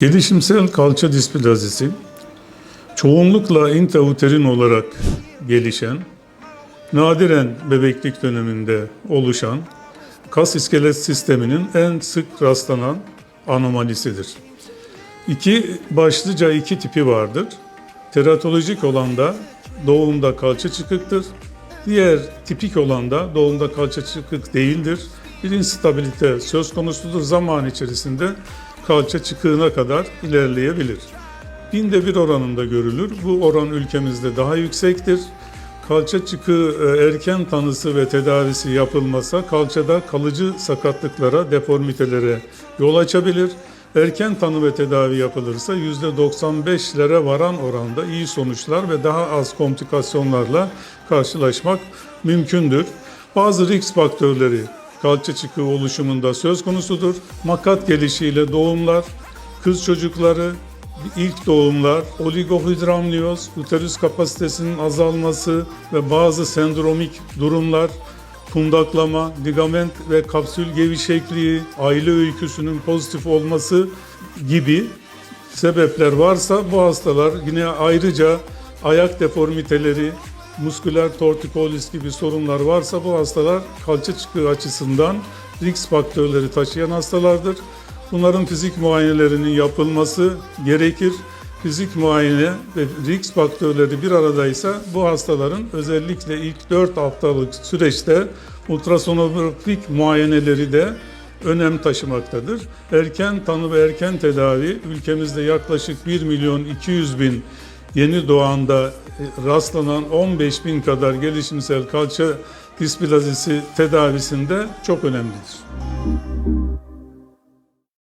Gelişimsel kalça displazisi, çoğunlukla intrauterin olarak gelişen, nadiren bebeklik döneminde oluşan kas iskelet sisteminin en sık rastlanan anomalisidir. İki, başlıca iki tipi vardır. Teratolojik olan da doğumda kalça çıkıktır. Diğer tipik olan da doğumda kalça çıkık değildir. Bir instabilite söz konusudur. Zaman içerisinde kalça çıkığına kadar ilerleyebilir. Binde bir oranında görülür. Bu oran ülkemizde daha yüksektir. Kalça çıkığı e, erken tanısı ve tedavisi yapılmasa kalçada kalıcı sakatlıklara, deformitelere yol açabilir. Erken tanı ve tedavi yapılırsa %95'lere varan oranda iyi sonuçlar ve daha az komplikasyonlarla karşılaşmak mümkündür. Bazı risk faktörleri kalça çıkığı oluşumunda söz konusudur. Makat gelişiyle doğumlar, kız çocukları, ilk doğumlar, oligohidramniyoz, uterus kapasitesinin azalması ve bazı sendromik durumlar, kundaklama, ligament ve kapsül gevşekliği, aile öyküsünün pozitif olması gibi sebepler varsa bu hastalar yine ayrıca ayak deformiteleri, musküler tortikolis gibi sorunlar varsa bu hastalar kalça çıkığı açısından risk faktörleri taşıyan hastalardır. Bunların fizik muayenelerinin yapılması gerekir. Fizik muayene ve risk faktörleri bir aradaysa bu hastaların özellikle ilk 4 haftalık süreçte ultrasonografik muayeneleri de önem taşımaktadır. Erken tanı ve erken tedavi ülkemizde yaklaşık 1 milyon 200 bin yeni doğanda e, rastlanan 15 bin kadar gelişimsel kalça displazisi tedavisinde çok önemlidir.